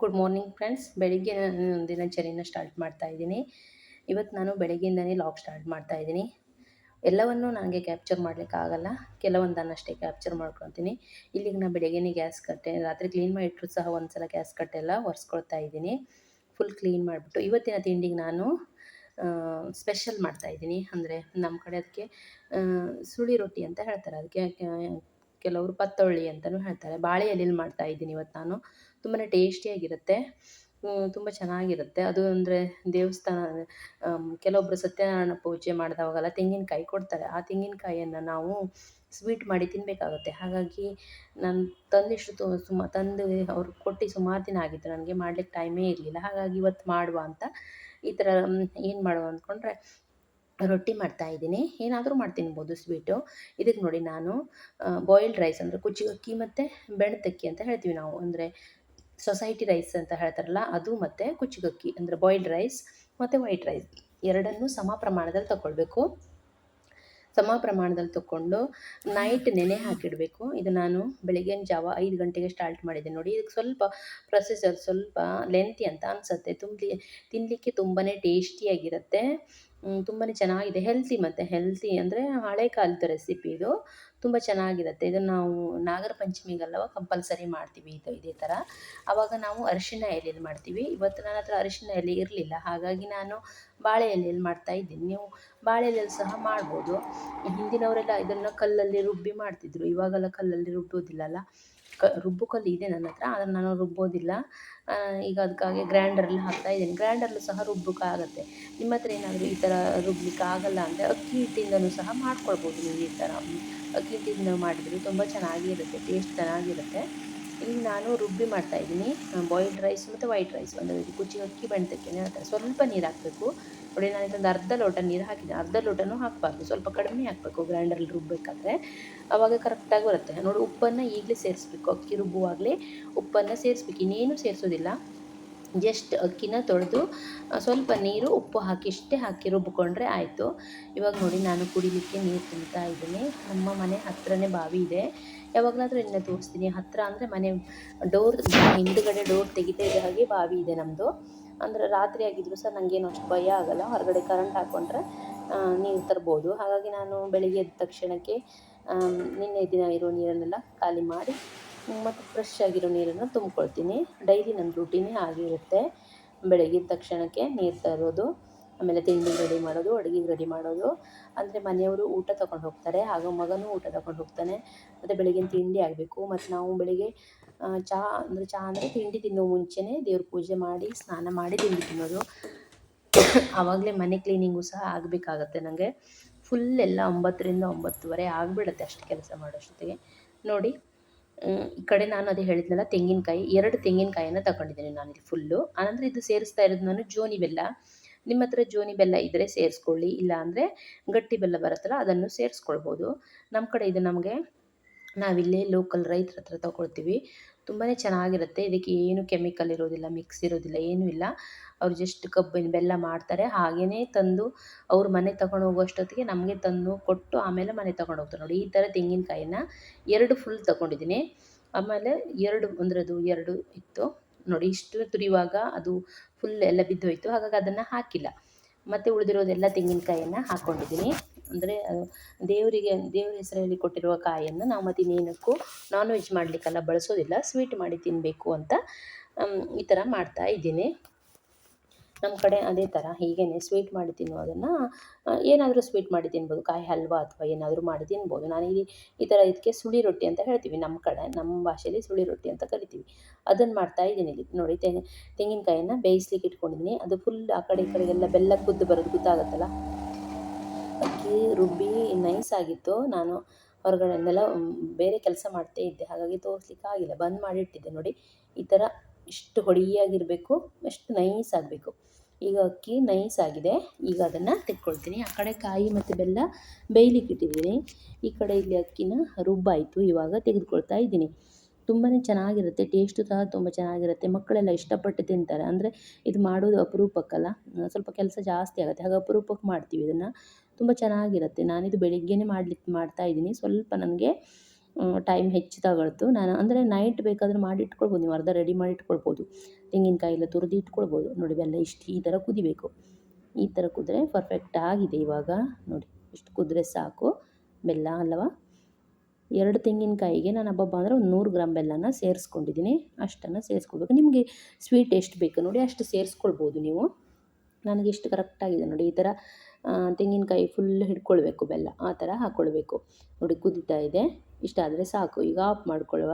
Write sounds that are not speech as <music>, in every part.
Good morning friends ಬೆಳಿಗ್ಗೆ ನಾನು ದಿನಚರಿನ start ಮಾಡ್ತಾ ಇದ್ದೀನಿ. ಇವತ್ತು ನಾನು ಬೆಳಗ್ಗೆಯಿಂದನೇ ಲಾಗ್ ಸ್ಟಾರ್ಟ್ ಮಾಡ್ತಾ ಇದ್ದೀನಿ. ಎಲ್ಲವನ್ನು ನನಗೆ ಕ್ಯಾಪ್ಚರ್ ಮಾಡಲಿಕ್ಕಾಗಲ್ಲ ಕೆಲವೊಂದನ್ನಷ್ಟೇ ಕ್ಯಾಪ್ಚರ್ ಮಾಡ್ಕೊತೀನಿ ಇಲ್ಲಿಗೆ ನಾನು ಬೆಳಗ್ಗೆನೇ ಗ್ಯಾಸ್ ಕಟ್ಟೆ, ರಾತ್ರಿ ಕ್ಲೀನ್ ಮಾಡಿಟ್ರು ಸಹ ಒಂದು ಸಲ ಗ್ಯಾಸ್ ಕಟ್ಟೆಲ್ಲ ಒರೆಸ್ಕೊಳ್ತಾ ಇದ್ದೀನಿ. ಫುಲ್ ಕ್ಲೀನ್ ಮಾಡಿಬಿಟ್ಟು ಇವತ್ತಿನ ತಿಂಡಿಗೆ ನಾನು ಸ್ಪೆಷಲ್ ಮಾಡ್ತಾ ಇದ್ದೀನಿ. ಅಂದರೆ ನಮ್ಮ ಕಡೆ ಅದಕ್ಕೆ ಸುಳಿ ರೊಟ್ಟಿ ಅಂತ ಹೇಳ್ತಾರೆ. ಅದಕ್ಕೆ ಕೆಲವರು ಪತ್ತೊಳ್ಳಿ ಅಂತಲೂ ಹೇಳ್ತಾರೆ. ಬಾಳೆ ಎಲೆಯಲ್ಲಿ ಮಾಡ್ತಾ ಇದ್ದೀನಿ ಇವತ್ತು ನಾನು. ತುಂಬಾ ಟೇಸ್ಟಿಯಾಗಿರುತ್ತೆ. ತುಂಬ ಚೆನ್ನಾಗಿರುತ್ತೆ. ಅದು ಅಂದರೆ ದೇವಸ್ಥಾನ ಕೆಲವೊಬ್ಬರು ಸತ್ಯನಾರಾಯಣ ಪೂಜೆ ಮಾಡಿದವಾಗೆಲ್ಲ ತೆಂಗಿನಕಾಯಿ ಕೊಡ್ತಾರೆ. ಆ ತೆಂಗಿನಕಾಯಿಯನ್ನು ನಾವು ಸ್ವೀಟ್ ಮಾಡಿ ತಿನ್ನಬೇಕಾಗುತ್ತೆ ಹಾಗಾಗಿ ನಾನು ತಂದಿಷ್ಟು ತು, ಸುಮ, ತಂದು ಅವ್ರು ಕೊಟ್ಟು ಸುಮಾರು ದಿನ ಆಗಿತ್ತು. ನನಗೆ ಮಾಡ್ಲಿಕ್ಕೆ ಟೈಮೇ ಇರಲಿಲ್ಲ. ಹಾಗಾಗಿ ಇವತ್ತು ಮಾಡುವ ಅಂತ ಈ ಥರ ಏನು ಮಾಡುವ ಅಂದ್ಕೊಂಡ್ರೆ ರೊಟ್ಟಿ ಮಾಡ್ತಾ ಇದ್ದೀನಿ. ಏನಾದರೂ ಮಾಡಿ ತಿನ್ಬೋದು ಸ್ವೀಟು. ಇದಕ್ಕೆ ನೋಡಿ ನಾನು ಬಾಯ್ಲ್ಡ್ ರೈಸ್ ಅಂದರೆ ಕುಚ್ಚಿಗಕ್ಕಿ ಮತ್ತು ಬೆಣ್ತಕ್ಕಿ ಅಂತ ಹೇಳ್ತೀವಿ ನಾವು. ಅಂದರೆ ಸೊಸೈಟಿ ರೈಸ್ ಅಂತ ಹೇಳ್ತಾರಲ್ಲ, ಅದು ಮತ್ತು ಕುಚ್ಚುಗಕ್ಕಿ, ಅಂದರೆ ಬಾಯ್ಲ್ಡ್ ರೈಸ್ ಮತ್ತು ವೈಟ್ ರೈಸ್ ಎರಡನ್ನೂ ಸಮ ಪ್ರಮಾಣದಲ್ಲಿ ತಗೊಳ್ಬೇಕು ಸಮ ಪ್ರಮಾಣದಲ್ಲಿ ತಗೊಂಡು ನೈಟ್ ನೆನೆ ಹಾಕಿಡಬೇಕು. ಇದು ನಾನು ಬೆಳಗಿನ ಜಾವ ಐದು ಗಂಟೆಗೆ ಸ್ಟಾರ್ಟ್ ಮಾಡಿದ್ದೆ ನೋಡಿ. ಇದಕ್ಕೆ ಸ್ವಲ್ಪ ಪ್ರೊಸೆಸರ್ ಸ್ವಲ್ಪ ಲೆಂತಿ ಅಂತ ಅನಿಸುತ್ತೆ. ತುಂಬಲಿ ತಿನ್ನಲಿಕ್ಕೆ ತುಂಬಾ ಟೇಸ್ಟಿಯಾಗಿರುತ್ತೆ ತುಂಬಾ ಚೆನ್ನಾಗಿದೆ. ಹೆಲ್ತಿ ಮತ್ತು ಹೆಲ್ತಿ ಅಂದರೆ ಹಳೆ ಕಾಲದ ರೆಸಿಪಿ ಇದು. ತುಂಬ ಚೆನ್ನಾಗಿರುತ್ತೆ. ಇದು ನಾವು ನಾಗರ ಪಂಚಮಿಗಲ್ಲವ ಕಂಪಲ್ಸರಿ ಮಾಡ್ತೀವಿ ಇದು, ಇದೇ ಥರ ಆವಾಗ ನಾವು ಅರಿಶಿನ ಎಲೆಯಲ್ಲಿ ಮಾಡ್ತೀವಿ. ಇವತ್ತು ನನ್ನ ಹತ್ರ ಅರಿಶಿನ ಎಲೆ ಇರಲಿಲ್ಲ. ಹಾಗಾಗಿ ನಾನು ಬಾಳೆ ಎಲೆಯಲ್ಲಿ ಮಾಡ್ತಾ ಇದ್ದೀನಿ. ನೀವು ಬಾಳೆ ಎಲೆಯಲ್ಲಿ ಸಹ ಮಾಡ್ಬೋದು. ಹಿಂದಿನವರೆಲ್ಲ ಇದನ್ನು ಕಲ್ಲಲ್ಲಿ ರುಬ್ಬಿ ಮಾಡ್ತಿದ್ರು. ಇವಾಗೆಲ್ಲ ಕಲ್ಲಲ್ಲಿ ರುಬ್ಬೋದಿಲ್ಲಲ್ಲ. ಕ ರುಬ್ಬು ಕಲ್ಲು ಇದೆ ನನ್ನ ಹತ್ರ, ಆದರೆ ನಾನು ರುಬ್ಬೋದಿಲ್ಲ. ಈಗ ಅದಕ್ಕಾಗಿ ಗ್ರೈಂಡರಲ್ಲಿ ಹಾಕ್ತಾ ಇದ್ದೀನಿ. ಗ್ರ್ಯಾಂಡರ್ಲ್ಲೂ ಸಹ ರುಬ್ಬಕ್ಕಾಗತ್ತೆ ನಿಮ್ಮ ಹತ್ರ ಏನಾದರೂ ಈ ಥರ ರುಬ್ಲಿಕ್ಕೆ ಆಗಲ್ಲ ಅಂದರೆ ಅಕ್ಕಿ ಹಿಟ್ಟಿಂದಲೂ ಸಹ ಮಾಡ್ಕೊಳ್ಬೋದು ನೀವು ಈ ಥರ ಅಕ್ಕಿ ಹಿಟ್ಟಿಂದ ಮಾಡಿದರೆ ತುಂಬ ಚೆನ್ನಾಗಿರುತ್ತೆ ಟೇಸ್ಟ್ ಚೆನ್ನಾಗಿರುತ್ತೆ. ಇಲ್ಲಿ ನಾನು ರುಬ್ಬಿ ಮಾಡ್ತಾ ಇದ್ದೀನಿ ಬಾಯ್ಲ್ಡ್ ರೈಸ್ ಮತ್ತು ವೈಟ್ ರೈಸ್ ಒಂದು ಕುಚ್ಚಿ ಅಕ್ಕಿ ಬೆಣ್ತಕ್ಕಿ ಸ್ವಲ್ಪ ನೀರು ಹಾಕಬೇಕು. ನೋಡಿ, ನಾನು ಇದೊಂದು ಅರ್ಧ ಲೋಟ ನೀರು ಹಾಕಿದ್ದೆ. ಅರ್ಧ ಲೋಟನೂ ಹಾಕಬಾರ್ದು. ಸ್ವಲ್ಪ ಕಡಿಮೆ ಹಾಕಬೇಕು. ಗ್ರೈಂಡರಲ್ಲಿ ರುಬ್ಬಬೇಕಾದ್ರೆ ಅವಾಗ ಕರೆಕ್ಟಾಗಿ ಬರುತ್ತೆ. ನೋಡಿ, ಉಪ್ಪನ್ನು ಈಗಲೇ ಸೇರಿಸ್ಬೇಕು. ಅಕ್ಕಿ ರುಬ್ಬುವಾಗಲೇ ಉಪ್ಪನ್ನು ಸೇರಿಸ್ಬೇಕು. ಇನ್ನೇನು ಸೇರಿಸೋದಿಲ್ಲ. ಜಸ್ಟ್ ಅಕ್ಕಿನ ತೊಳೆದು ಸ್ವಲ್ಪ ನೀರು, ಉಪ್ಪು ಹಾಕಿ, ಇಷ್ಟೇ ಹಾಕಿ ರುಬ್ಬಿಕೊಂಡ್ರೆ ಆಯಿತು. ಇವಾಗ ನೋಡಿ, ನಾನು ಕುಡಿಲಿಕ್ಕೆ ನೀರು ತಿಂತಾ ಇದ್ದೀನಿ. ನಮ್ಮ ಮನೆ ಹತ್ರನೇ ಬಾವಿ ಇದೆ. ಯಾವಾಗಲಾದರೂ ಇನ್ನ ತೋರಿಸ್ತೀನಿ. ಹತ್ತಿರ ಅಂದರೆ ಮನೆ, ಡೋರ್ ಹಿಂದುಗಡೆ ಡೋರ್ ತೆಗಿತಾ ಇದ್ದ ಹಾಗೆ ಬಾವಿ ಇದೆ ನಮ್ಮದು ಅಂದರೆ ರಾತ್ರಿ ಆಗಿದ್ರು ಸಹ ನನಗೇನು ಅಷ್ಟು ಭಯ ಆಗಲ್ಲ. ಹೊರಗಡೆ ಕರೆಂಟ್ ಹಾಕ್ಕೊಂಡ್ರೆ ನೀರು ತರ್ಬೋದು. ಹಾಗಾಗಿ ನಾನು ಬೆಳಿಗ್ಗೆ ಎದ್ದ ತಕ್ಷಣಕ್ಕೆ ನಿನ್ನೆ ದಿನ ಇರೋ ನೀರನ್ನೆಲ್ಲ ಖಾಲಿ ಮಾಡಿ, ಮತ್ತು ಫ್ರೆಶ್ ಆಗಿರೋ ನೀರನ್ನು ತುಂಬ್ಕೊಳ್ತೀನಿ. ಡೈಲಿ ನನ್ನ ರೂಟೀನೇ ಆಗಿರುತ್ತೆ. ಬೆಳಗ್ಗೆ ತಕ್ಷಣಕ್ಕೆ ನೀರು ತರೋದು, ಆಮೇಲೆ ತಿಂಡಿ ರೆಡಿ ಮಾಡೋದು, ಅಡುಗೆ ರೆಡಿ ಮಾಡೋದು. ಅಂದರೆ ಮನೆಯವರು ಊಟ ತಗೊಂಡು ಹೋಗ್ತಾರೆ ಹಾಗೂ ಮಗನೂ ಊಟ ತಗೊಂಡು ಹೋಗ್ತಾನೆ. ಮತ್ತು ಬೆಳಗಿನ ತಿಂಡಿ ಆಗಬೇಕು. ಮತ್ತು ನಾವು ಬೆಳಿಗ್ಗೆ ಚಹಾ ಅಂದರೆ ಚಹಾ ಅಂದರೆ ತಿಂಡಿ ತಿನ್ನೋ ಮುಂಚೆನೇ ದೇವ್ರ ಪೂಜೆ ಮಾಡಿ, ಸ್ನಾನ ಮಾಡಿ ತಿಂಡಿ ತಿನ್ನೋದು. ಆವಾಗಲೇ ಮನೆ ಕ್ಲೀನಿಂಗು ಸಹ ಆಗಬೇಕಾಗತ್ತೆ ನನಗೆ ಫುಲ್ ಎಲ್ಲ ಒಂಬತ್ತರಿಂದ ಒಂಬತ್ತುವರೆ ಆಗಿಬಿಡುತ್ತೆ ಅಷ್ಟು ಕೆಲಸ ಮಾಡೋಷ್ಟೊತ್ತಿಗೆ. ನೋಡಿ ಈ ಕಡೆ ನಾನು ಅದೇ ಹೇಳಿದ್ನಲ್ಲ, ತೆಂಗಿನಕಾಯಿ, ಎರಡು ತೆಂಗಿನಕಾಯಿನ ತಗೊಂಡಿದ್ದೀನಿ ನಾನು ಇಲ್ಲಿ ಫುಲ್ಲು ಆನಂತರ ಇದು ಸೇರಿಸ್ತಾ ಇರೋದು ನಾನು ಜೋನಿ ಬೆಲ್ಲ. ನಿಮ್ಮ ಹತ್ರ ಜೋನಿ ಬೆಲ್ಲ ಇದ್ದರೆ ಸೇರಿಸ್ಕೊಳ್ಳಿ ಇಲ್ಲ ಅಂದರೆ ಗಟ್ಟಿ ಬೆಲ್ಲ ಬರುತ್ತಲ್ಲ ಅದನ್ನು ಸೇರಿಸ್ಕೊಳ್ಬೋದು. ನಮ್ಮ ಕಡೆ ಇದು ನಮಗೆ ನಾವಿಲ್ಲೇ ಲೋಕಲ್ ರೈತರ ಹತ್ರ ತಗೊಳ್ತೀವಿ. ತುಂಬಾ ಚೆನ್ನಾಗಿರುತ್ತೆ. ಇದಕ್ಕೆ ಏನು ಕೆಮಿಕಲ್ ಇರೋದಿಲ್ಲ ಮಿಕ್ಸ್ ಇರೋದಿಲ್ಲ, ಏನೂ ಇಲ್ಲ. ಅವ್ರು ಜಸ್ಟ್ ಕಬ್ಬಿನ ಬೆಲ್ಲ ಮಾಡ್ತಾರೆ. ಹಾಗೆಯೇ ತಂದು ಅವ್ರ ಮನೆ ತಗೊಂಡು ಹೋಗೋಷ್ಟೊತ್ತಿಗೆ ನಮಗೆ ತಂದು ಕೊಟ್ಟು ಆಮೇಲೆ ಮನೆ ತಗೊಂಡು ಹೋಗ್ತಾರೆ ನೋಡಿ, ಈ ಥರ ತೆಂಗಿನಕಾಯಿನ ಎರಡು ಫುಲ್ ತಗೊಂಡಿದ್ದೀನಿ. ಆಮೇಲೆ ಎರಡು ಅಂದರೆ ಅದು ಎರಡು ಇತ್ತು. ನೋಡಿ, ಇಷ್ಟು ತುರಿಯುವಾಗ ಅದು ಫುಲ್ ಎಲ್ಲ ಬಿದ್ದೋಯ್ತು. ಹಾಗಾಗಿ ಅದನ್ನು ಹಾಕಿಲ್ಲ. ಮತ್ತು ಉಳಿದಿರೋದೆಲ್ಲ ತೆಂಗಿನಕಾಯಿಯನ್ನು ಹಾಕ್ಕೊಂಡಿದ್ದೀನಿ ಅಂದರೆ ದೇವರಿಗೆ, ದೇವ್ರ ಹೆಸರಲ್ಲಿ ಕೊಟ್ಟಿರುವ ಕಾಯನ್ನು ನಾವು ಮತ್ತು ಇನ್ನೇನಕ್ಕೂ ನಾನ್ ವೆಜ್ ಮಾಡಲಿಕ್ಕೆಲ್ಲ, ಬಳಸೋದಿಲ್ಲ ಸ್ವೀಟ್ ಮಾಡಿ ತಿನ್ನಬೇಕು ಅಂತ ಈ ಥರ ಮಾಡ್ತಾ ಇದ್ದೀನಿ. ನಮ್ಮ ಕಡೆ ಅದೇ ಥರ ಹೀಗೇ ಸ್ವೀಟ್ ಮಾಡಿ ತಿನ್ನುವುದನ್ನು ಏನಾದರೂ ಸ್ವೀಟ್ ಮಾಡಿ ತಿನ್ಬೋದು, ಕಾಯಿ ಹಲ್ವಾ ಅಥವಾ ಏನಾದರೂ ಮಾಡಿ ತಿನ್ಬೋದು. ನಾನು ಇಲ್ಲಿ ಈ ಥರ ಇದಕ್ಕೆ ಸುಳಿ ರೊಟ್ಟಿ ಅಂತ ಹೇಳ್ತೀವಿ ನಮ್ಮ ಕಡೆ ನಮ್ಮ ಭಾಷೆಯಲ್ಲಿ ಸುಳಿ ರೊಟ್ಟಿ ಅಂತ ಕರಿತೀವಿ. ಅದನ್ನು ಮಾಡ್ತಾ ಇದ್ದೀನಿ ಇಲ್ಲಿ. ನೋಡಿ ತೆಂಗಿನಕಾಯಿಯನ್ನು ಬೇಯಿಸ್ಲಿಕ್ಕೆ ಇಟ್ಕೊಂಡಿದ್ದೀನಿ. ಅದು ಫುಲ್ ಆ ಕಡೆ ಈ ಕಡೆಗೆಲ್ಲ ಬೆಲ್ಲ ಕುದ್ದು ಬರೋದು ಗೊತ್ತಾಗುತ್ತಲ್ಲ? ಅಕ್ಕಿ ರುಬ್ಬಿ ನೈಸ್ ಆಗಿತ್ತು. ನಾನು ಹೊರಗಡೆಯಿಂದೆಲ್ಲ ಬೇರೆ ಕೆಲಸ ಮಾಡ್ತೇ ಇದ್ದೆ. ಹಾಗಾಗಿ ತೋರಿಸ್ಲಿಕ್ಕೆ ಆಗಿಲ್ಲ. ಬಂದ್ ಮಾಡಿಟ್ಟಿದ್ದೆ ನೋಡಿ. ಈ ಥರ ಇಷ್ಟು ಹೊಡಿಯಾಗಿರಬೇಕು ಎಷ್ಟು ನೈಸ್ ಆಗಬೇಕು. ಈಗ ಅಕ್ಕಿ ನೈಸ್ ಆಗಿದೆ. ಈಗ ಅದನ್ನು ತೆಕ್ಕೊಳ್ತೀನಿ. ಆ ಕಡೆ ಕಾಯಿ ಮತ್ತು ಬೆಲ್ಲ ಬೇಯ್ಲಿಕ್ಕೆ ಇಟ್ಟಿದ್ದೀನಿ. ಈ ಕಡೆ ಇಲ್ಲಿ ಅಕ್ಕಿನ ರುಬ್ಬಾಯಿತು. ಇವಾಗ ತೆಗೆದುಕೊಳ್ತಾ ಇದ್ದೀನಿ. ತುಂಬಾ ಚೆನ್ನಾಗಿರುತ್ತೆ. ಟೇಸ್ಟು ಸಹ ತುಂಬ ಚೆನ್ನಾಗಿರುತ್ತೆ. ಮಕ್ಕಳೆಲ್ಲ ಇಷ್ಟಪಟ್ಟು ತಿಂತಾರೆ. ಅಂದರೆ ಇದು ಮಾಡೋದು ಅಪರೂಪಕ್ಕಲ್ಲ. ಸ್ವಲ್ಪ ಕೆಲಸ ಜಾಸ್ತಿ ಆಗುತ್ತೆ. ಹಾಗೆ ಅಪರೂಪಕ್ಕೆ ಮಾಡ್ತೀವಿ ಇದನ್ನು. ತುಂಬ ಚೆನ್ನಾಗಿರುತ್ತೆ. ನಾನಿದು ಬೆಳಿಗ್ಗೆನೇ ಮಾಡ್ಲಿಕ್ಕೆ ಮಾಡ್ತಾಯಿದ್ದೀನಿ ಸ್ವಲ್ಪ ನನಗೆ ಟೈಮ್ ಹೆಚ್ಚು ತಗೊಳ್ತು. ನಾನು ಅಂದರೆ ನೈಟ್ ಬೇಕಾದರೆ ಮಾಡಿ ಇಟ್ಕೊಳ್ಬೋದು. ನೀವು ಅರ್ಧ ರೆಡಿ ಮಾಡಿ ಇಟ್ಕೊಳ್ಬೋದು. ತೆಂಗಿನಕಾಯಿ ಎಲ್ಲ ತುರಿದು ಇಟ್ಕೊಳ್ಬೋದು. ನೋಡಿ, ಬೆಲ್ಲ ಇಷ್ಟು, ಈ ಥರ ಕುದಿಬೇಕು. ಈ ಥರ ಕುದ್ರೆ ಪರ್ಫೆಕ್ಟ್ ಆಗಿದೆ ಇವಾಗ. ನೋಡಿ, ಇಷ್ಟು ಕುದ್ರೆ ಸಾಕು. ಬೆಲ್ಲ ಅಲ್ಲವಾ ಎರಡು ತೆಂಗಿನಕಾಯಿಗೆ ನಾನು ಹಬ್ಬ ಅಂದರೆ ಒಂದು ನೂರು ಗ್ರಾಮ್ ಬೆಲ್ಲನ ಸೇರಿಸ್ಕೊಂಡಿದ್ದೀನಿ. ಅಷ್ಟನ್ನು ಸೇರಿಸ್ಕೊಳ್ಬೇಕು ನಿಮಗೆ ಸ್ವೀಟ್ ಎಷ್ಟು ಬೇಕು ನೋಡಿ, ಅಷ್ಟು ಸೇರಿಸ್ಕೊಳ್ಬೋದು ನೀವು. ನನಗೆ ಎಷ್ಟು ಕರೆಕ್ಟಾಗಿದೆ ನೋಡಿ, ಈ ಥರ ತೆಂಗಿನಕಾಯಿ ಫುಲ್ ಹಿಡ್ಕೊಳ್ಬೇಕು, ಬೆಲ್ಲ, ಆ ಥರ ಹಾಕ್ಕೊಳ್ಬೇಕು ನೋಡಿ, ಕುದೀತಾ ಇದೆ. ಇಷ್ಟಾದರೆ ಸಾಕು. ಈಗ ಆಫ್ ಮಾಡ್ಕೊಳ್ಳುವ.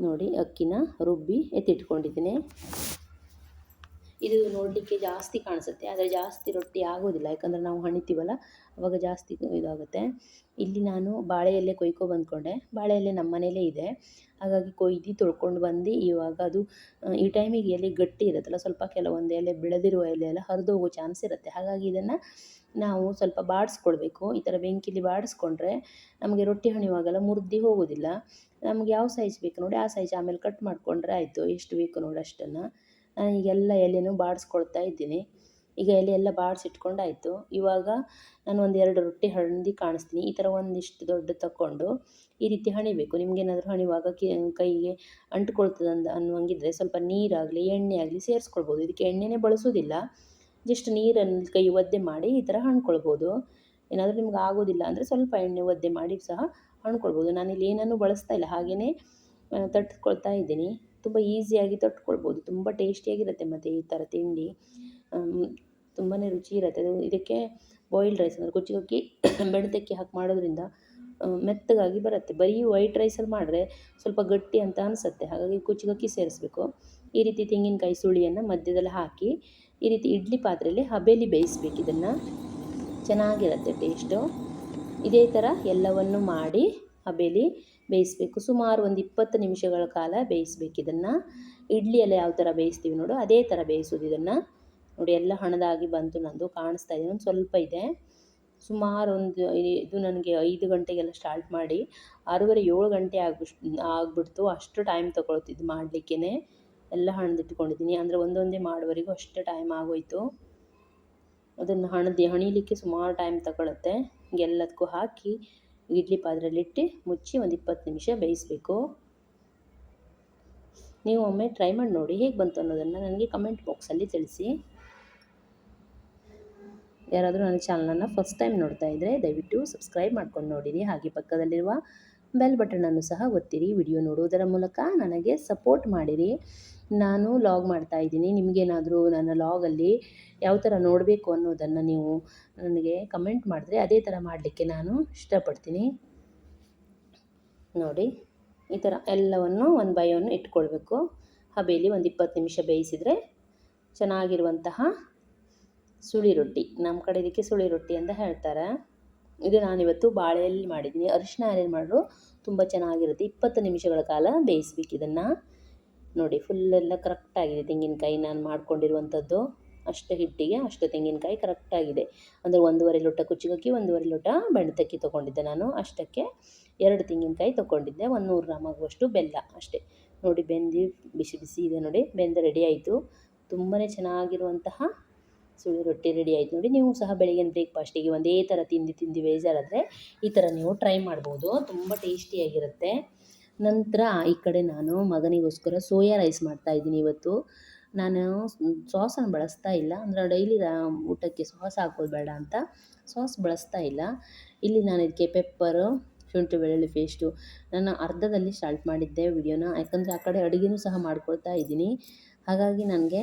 ನೋಡಿ, ಅಕ್ಕಿನ ರುಬ್ಬಿ ಎತ್ತಿಟ್ಕೊಂಡಿದ್ದೀನಿ. ಇದು ನೋಡಲಿಕ್ಕೆ ಜಾಸ್ತಿ ಕಾಣಿಸುತ್ತೆ. ಆದರೆ ಜಾಸ್ತಿ ರೊಟ್ಟಿ ಆಗೋದಿಲ್ಲ ಯಾಕಂದರೆ ನಾವು ಹಣಿತೀವಲ್ಲ, ಅವಾಗ ಜಾಸ್ತಿ ಇದಾಗುತ್ತೆ. ಇಲ್ಲಿ ನಾನು ಬಾಳೆ ಎಲೆ ಕೊಯ್ಕೊ ಬಂದ್ಕೊಂಡೆ. ಬಾಳೆ ಎಲೆ ನಮ್ಮ ಮನೇಲೇ ಇದೆ. ಹಾಗಾಗಿ ಕೊಯ್ದು ತೊಳ್ಕೊಂಡು ಬಂದು ಇವಾಗ ಅದು ಈ ಟೈಮಿಗೆ ಎಲೆ ಗಟ್ಟಿ ಇರುತ್ತಲ್ಲ, ಸ್ವಲ್ಪ ಕೆಲವೊಂದು ಎಲೆ ಬೆಳೆದಿರುವ ಎಲೆ ಎಲ್ಲ ಹರಿದೋಗೋ ಚಾನ್ಸ್ ಇರುತ್ತೆ. ಹಾಗಾಗಿ ಇದನ್ನು ನಾವು ಸ್ವಲ್ಪ ಬಾಡಿಸ್ಕೊಳ್ಬೇಕು ಈ ಥರ ಬೆಂಕಿಲಿ ಬಾಡಿಸ್ಕೊಂಡ್ರೆ ನಮಗೆ ರೊಟ್ಟಿ ಹಣಿವಾಗಲ್ಲ ಮುರಿದು ಹೋಗೋದಿಲ್ಲ ನಮ್ಗೆ ಯಾವ ಸೈಜ್ ಬೇಕು ನೋಡಿ, ಆ ಸೈಜ್ ಆಮೇಲೆ ಕಟ್ ಮಾಡಿಕೊಂಡ್ರೆ ಆಯಿತು. ಎಷ್ಟು ಬೇಕು ನೋಡಿ ಅಷ್ಟನ್ನು. ನಾನು ಈಗೆಲ್ಲ ಎಲೆನೂ ಬಾಡಿಸ್ಕೊಳ್ತಾ ಇದ್ದೀನಿ. ಈಗ ಎಲೆ ಎಲ್ಲ ಬಾಡಿಸಿಟ್ಕೊಂಡಾಯಿತು. ಇವಾಗ ನಾನು ಒಂದು ಎರಡು ರೊಟ್ಟಿ ಹಂದಿ ಕಾಣಿಸ್ತೀನಿ. ಈ ಥರ ಒಂದಿಷ್ಟು ದೊಡ್ಡ ತಗೊಂಡು ಈ ರೀತಿ ಹಣಿಬೇಕು. ನಿಮಗೇನಾದರೂ ಹಣಿವಾಗ ಕೈಗೆ ಅಂಟ್ಕೊಳ್ತದೆ ಅಂದ, ಅನ್ನುವಂಗಿದ್ರೆ ಸ್ವಲ್ಪ ನೀರಾಗಲಿ ಎಣ್ಣೆ ಆಗಲಿ ಸೇರಿಸ್ಕೊಳ್ಬೋದು. ಇದಕ್ಕೆ ಎಣ್ಣೆನೇ ಬಳಸೋದಿಲ್ಲ ಜಸ್ಟ್ ನೀರನ್ನು ಕೈ ಒದ್ದೆ ಮಾಡಿ ಈ ಥರ ಹಣ್ಕೊಳ್ಬೋದು. ಏನಾದರೂ ನಿಮ್ಗೆ ಆಗೋದಿಲ್ಲ ಅಂದರೆ ಸ್ವಲ್ಪ ಎಣ್ಣೆ ಒದ್ದೆ ಮಾಡಿ ಸಹ ಹಣ್ಕೊಳ್ಬೋದು. ನಾನಿಲ್ಲಿ ಏನನ್ನೂ ಬಳಸ್ತಾ ಇಲ್ಲ. ಹಾಗೆಯೇ ತಟ್ಕೊಳ್ತಾ ಇದ್ದೀನಿ. ತುಂಬ ಈಸಿಯಾಗಿ ತಟ್ಕೊಳ್ಬೋದು. ತುಂಬ ಟೇಸ್ಟಿಯಾಗಿರುತ್ತೆ ಮತ್ತು ಈ ಥರ ತಿಂಡಿ. ತುಂಬಾ ರುಚಿ ಇರುತ್ತೆ. ಅದು ಇದಕ್ಕೆ ಬಾಯ್ಲ್ಡ್ ರೈಸ್ ಅಂದರೆ ಕುಚ್ಚುಕ್ಕಿ <coughs> ಬೆಣ್ತಕ್ಕಿ ಹಾಕಿ ಮಾಡೋದ್ರಿಂದ ಮೆತ್ತಗಾಗಿ ಬರುತ್ತೆ. ಬರೀ ವೈಟ್ ರೈಸಲ್ಲಿ ಮಾಡಿದ್ರೆ ಸ್ವಲ್ಪ ಗಟ್ಟಿ ಅಂತ ಅನಿಸುತ್ತೆ. ಹಾಗಾಗಿ ಕುಚ್ಚುಕ್ಕಿ ಸೇರಿಸ್ಬೇಕು. ಈ ರೀತಿ ತೆಂಗಿನಕಾಯಿ ಸುಳಿಯನ್ನು ಮಧ್ಯದಲ್ಲಿ ಹಾಕಿ, ಈ ರೀತಿ ಇಡ್ಲಿ ಪಾತ್ರೆಯಲ್ಲಿ ಹಬೇಲಿ ಬೇಯಿಸ್ಬೇಕು. ಇದನ್ನು ಚೆನ್ನಾಗಿರುತ್ತೆ ಟೇಸ್ಟು ಇದೇ ಥರ ಎಲ್ಲವನ್ನು ಮಾಡಿ ಹಬೇಲಿ ಬೇಯಿಸಬೇಕು. ಸುಮಾರು ಒಂದು ಇಪ್ಪತ್ತು ನಿಮಿಷಗಳ ಕಾಲ ಬೇಯಿಸ್ಬೇಕು ಇದನ್ನು. ಇಡ್ಲಿಯಲ್ಲಿ ಯಾವ ಥರ ಬೇಯಿಸ್ತೀವಿ ನೋಡು, ಅದೇ ಥರ ಬೇಯಿಸೋದು ಇದನ್ನು. ನೋಡಿ, ಎಲ್ಲ ಹಣದಾಗಿ ಬಂತು ನಂದು, ಕಾಣಿಸ್ತಾ ಇದೆ ಒಂದು ಸ್ವಲ್ಪ ಇದೆ. ಸುಮಾರು ಒಂದು ಇದು ನನಗೆ ಐದು ಗಂಟೆಗೆಲ್ಲ ಸ್ಟಾರ್ಟ್ ಮಾಡಿ, ಆರೂವರೆ ಏಳು ಗಂಟೆ ಆಗ್ಬಿಟ್ಟು ಆಗಿಬಿಡ್ತು. ಅಷ್ಟು ಟೈಮ್ ತೊಗೊಳ್ತಿದ್ದು ಮಾಡಲಿಕ್ಕೇ ಎಲ್ಲ ಹಣದಿಟ್ಕೊಂಡಿದ್ದೀನಿ, ಅಂದರೆ ಒಂದೊಂದೇ ಮಾಡೋವರೆಗೂ ಅಷ್ಟು ಟೈಮ್ ಆಗೋಯಿತು. ಅದನ್ನು ಹಣದಿ, ಹಣಿಲಿಕ್ಕೆ ಸುಮಾರು ಟೈಮ್ ತಗೊಳುತ್ತೆ. ಎಲ್ಲದಕ್ಕೂ ಹಾಕಿ ಇಡ್ಲಿ ಪಾತ್ರೆಯಲ್ಲಿಟ್ಟು ಮುಚ್ಚಿ ಒಂದು ಇಪ್ಪತ್ತು ನಿಮಿಷ ಬೇಯಿಸಬೇಕು. ನೀವು ಒಮ್ಮೆ ಟ್ರೈ ಮಾಡಿ ನೋಡಿ ಹೇಗೆ ಬಂತು ಅನ್ನೋದನ್ನು ನನಗೆ ಕಮೆಂಟ್ ಬಾಕ್ಸಲ್ಲಿ ತಿಳಿಸಿ. ಯಾರಾದರೂ ನನ್ನ ಚಾನಲನ್ನು ಫಸ್ಟ್ ಟೈಮ್ ನೋಡ್ತಾ ಇದ್ದರೆ ದಯವಿಟ್ಟು ಸಬ್ಸ್ಕ್ರೈಬ್ ಮಾಡ್ಕೊಂಡು ನೋಡಿರಿ. ಹಾಗೆ ಪಕ್ಕದಲ್ಲಿರುವ ಬೆಲ್ ಬಟನನ್ನು ಸಹ ಒತ್ತಿರಿ. ವಿಡಿಯೋ ನೋಡುವುದರ ಮೂಲಕ ನನಗೆ ಸಪೋರ್ಟ್ ಮಾಡಿರಿ. ನಾನು ಲಾಗ್ ಮಾಡ್ತಾ ಇದ್ದೀನಿ. ನಿಮಗೇನಾದರೂ ನನ್ನ ಲಾಗಲ್ಲಿ ಯಾವ ಥರ ನೋಡಬೇಕು ಅನ್ನೋದನ್ನು ನೀವು ನನಗೆ ಕಮೆಂಟ್ ಮಾಡಿದ್ರೆ ಅದೇ ಥರ ಮಾಡಲಿಕ್ಕೆ ನಾನು ಇಷ್ಟಪಡ್ತೀನಿ. ನೋಡಿ, ಈ ಥರ ಎಲ್ಲವನ್ನು ಒಂದು ಬೈ ಒನ್ ಇಟ್ಕೊಳ್ಬೇಕು. ಹಬೆಯಲ್ಲಿ ಒಂದು ಇಪ್ಪತ್ತು ನಿಮಿಷ ಬೇಯಿಸಿದರೆ ಚೆನ್ನಾಗಿರುವಂತಹ ಸುಳಿ ರೊಟ್ಟಿ. ನಮ್ಮ ಕಡೆ ಇದಕ್ಕೆ ಸುಳಿ ರೊಟ್ಟಿ ಅಂತ ಹೇಳ್ತಾರೆ. ಇದು ನಾನಿವತ್ತು ಬಾಳೆಯಲ್ಲಿ ಮಾಡಿದ್ದೀನಿ. ಅರಿಶಿನ ಎಲೆಯಲ್ಲಿ ಮಾಡಿದ್ರು ತುಂಬ ಚೆನ್ನಾಗಿರುತ್ತೆ. ಇಪ್ಪತ್ತು ನಿಮಿಷಗಳ ಕಾಲ ಬೇಯಿಸ್ಬೇಕು ಇದನ್ನು. ನೋಡಿ ಫುಲ್ಲೆಲ್ಲ ಕರೆಕ್ಟಾಗಿದೆ ತೆಂಗಿನಕಾಯಿ ನಾನು ಮಾಡ್ಕೊಂಡಿರುವಂಥದ್ದು ಅಷ್ಟು ಹಿಟ್ಟಿಗೆ ಅಷ್ಟು ತೆಂಗಿನಕಾಯಿ ಕರೆಕ್ಟಾಗಿದೆ ಅಂದರೆ ಒಂದೂವರೆ ಲೋಟ ಕುಚ್ಚಿಗಕ್ಕಿ ಒಂದೂವರೆ ಲೋಟ ಬೆಣ್ತಕ್ಕಿ ತೊಗೊಂಡಿದ್ದೆ ನಾನು. ಅಷ್ಟಕ್ಕೆ ಎರಡು ತೆಂಗಿನಕಾಯಿ ತೊಗೊಂಡಿದ್ದೆ. ಒಂದು ನೂರು ಗ್ರಾಮ್ ಆಗುವಷ್ಟು ಬೆಲ್ಲ ಅಷ್ಟೇ. ನೋಡಿ, ಬೆಂದಿ ಬಿಸಿ ಬಿಸಿ ಇದೆ ನೋಡಿ. ಬೆಂದ ರೆಡಿ ಆಯಿತು. ತುಂಬಾ ಚೆನ್ನಾಗಿರುವಂತಹ ಸುಳಿ ರೊಟ್ಟಿ ರೆಡಿ ಆಯ್ತು ನೋಡಿ. ನೀವು ಸಹ ಬೆಳಗಿನ ಬ್ರೇಕ್ಫಾಸ್ಟಿಗೆ ಒಂದೇ ಥರ ತಿಂದು ತಿಂದು ಬೇಜಾರಾದರೆ ಈ ಥರ ನೀವು ಟ್ರೈ ಮಾಡ್ಬೋದು. ತುಂಬ ಟೇಸ್ಟಿಯಾಗಿರುತ್ತೆ ನಂತರ ಈ ಕಡೆ ನಾನು ಮಗನಿಗೋಸ್ಕರ ಸೋಯಾ ರೈಸ್ ಮಾಡ್ತಾ ಇದ್ದೀನಿ ಇವತ್ತು. ನಾನು ಸಾಸನ್ನು ಬಳಸ್ತಾ ಇಲ್ಲ. ಅಂದರೆ ಡೈಲಿ ಊಟಕ್ಕೆ ಸಾಸ್ ಹಾಕೋದು ಅಂತ ಸಾಸ್ ಬಳಸ್ತಾ ಇಲ್ಲ. ಇಲ್ಲಿ ನಾನು ಇದಕ್ಕೆ ಪೆಪ್ಪರು ಶುಂಠಿ, ಬೆಳ್ಳುಳ್ಳಿ ಪೇಸ್ಟು ನಾನು ಅರ್ಧದಲ್ಲಿ ಸ್ಟಾರ್ಟ್ ಮಾಡಿದ್ದೆ ವಿಡಿಯೋನ ಯಾಕಂದರೆ ಆ ಕಡೆ ಅಡುಗೆನೂ ಸಹ ಮಾಡ್ಕೊಳ್ತಾ ಇದ್ದೀನಿ. ಹಾಗಾಗಿ ನನಗೆ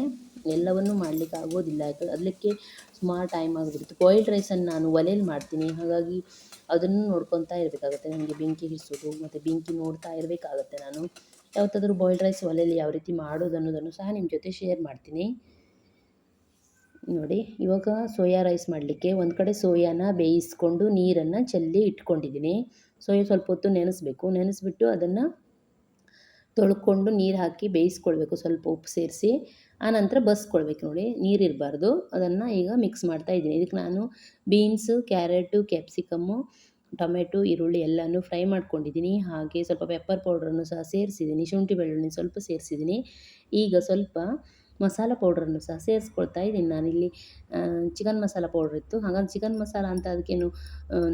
ಎಲ್ಲವನ್ನೂ ಮಾಡಲಿಕ್ಕೆ ಆಗೋದಿಲ್ಲ. ಯಾಕಂದ್ರೆ ಅದಕ್ಕೆ ಸುಮಾರು ಟೈಮ್ ಆಗಿಬಿಡುತ್ತೆ ಬಾಯ್ಲ್ಡ್ ರೈಸನ್ನು ನಾನು ಒಲೆಯಲ್ಲಿ ಮಾಡ್ತೀನಿ. ಹಾಗಾಗಿ ಅದನ್ನು ನೋಡ್ಕೊತಾ ಇರಬೇಕಾಗುತ್ತೆ. ನನಗೆ ಬೆಂಕಿ ಹಿಡಿಸೋದು ಮತ್ತು ಬೆಂಕಿ ನೋಡ್ತಾ ಇರಬೇಕಾಗತ್ತೆ ನಾನು. ಯಾವತ್ತಾದರೂ ಬಾಯ್ಲ್ಡ್ ರೈಸ್ ಒಲೆಯಲ್ಲಿ ಯಾವ ರೀತಿ ಮಾಡೋದು ಅನ್ನೋದನ್ನು ಸಹ ನಿಮ್ಮ ಜೊತೆ ಶೇರ್ ಮಾಡ್ತೀನಿ. ನೋಡಿ, ಇವಾಗ ಸೋಯಾ ರೈಸ್ ಮಾಡಲಿಕ್ಕೆ ಒಂದು ಕಡೆ ಸೋಯಾನ ಬೇಯಿಸ್ಕೊಂಡು ನೀರನ್ನು ಚೆಲ್ಲಿ ಇಟ್ಕೊಂಡಿದ್ದೀನಿ. ಸೋಯಾ ಸ್ವಲ್ಪ ಹೊತ್ತು ನೆನೆಸ್ಬೇಕು. ನೆನೆಸ್ಬಿಟ್ಟು ಅದನ್ನು ತೊಳ್ಕೊಂಡು ನೀರು ಹಾಕಿ ಬೇಯಿಸ್ಕೊಳ್ಬೇಕು. ಸ್ವಲ್ಪ ಉಪ್ಪು ಸೇರಿಸಿ ಆನಂತರ ಬಸ್ಕೊಳ್ಬೇಕು ನೋಡಿ. ನೀರಿರಬಾರ್ದು ಅದನ್ನು ಈಗ ಮಿಕ್ಸ್ ಮಾಡ್ತಾ ಇದ್ದೀನಿ. ಇದಕ್ಕೆ ನಾನು ಬೀನ್ಸು ಕ್ಯಾರೆಟು ಕ್ಯಾಪ್ಸಿಕಮ್ಮು ಟೊಮೆಟೊ ಈರುಳ್ಳಿ ಎಲ್ಲನೂ ಫ್ರೈ ಮಾಡ್ಕೊಂಡಿದ್ದೀನಿ. ಹಾಗೆ ಸ್ವಲ್ಪ ಪೆಪ್ಪರ್ ಪೌಡ್ರನ್ನು ಸಹ ಸೇರಿಸಿದ್ದೀನಿ. ಶುಂಠಿ ಬೆಳ್ಳುಳ್ಳಿ ಸ್ವಲ್ಪ ಸೇರಿಸಿದ್ದೀನಿ. ಈಗ ಸ್ವಲ್ಪ ಮಸಾಲ ಪೌಡ್ರನ್ನು ಸಹ ಸೇರಿಸ್ಕೊಳ್ತಾ ಇದ್ದೀನಿ. ನಾನಿಲ್ಲಿ ಚಿಕನ್ ಮಸಾಲ ಪೌಡ್ರ್ ಇತ್ತು. ಹಾಗಾಗಿ ಚಿಕನ್ ಮಸಾಲ ಅಂತ ಅದಕ್ಕೇನು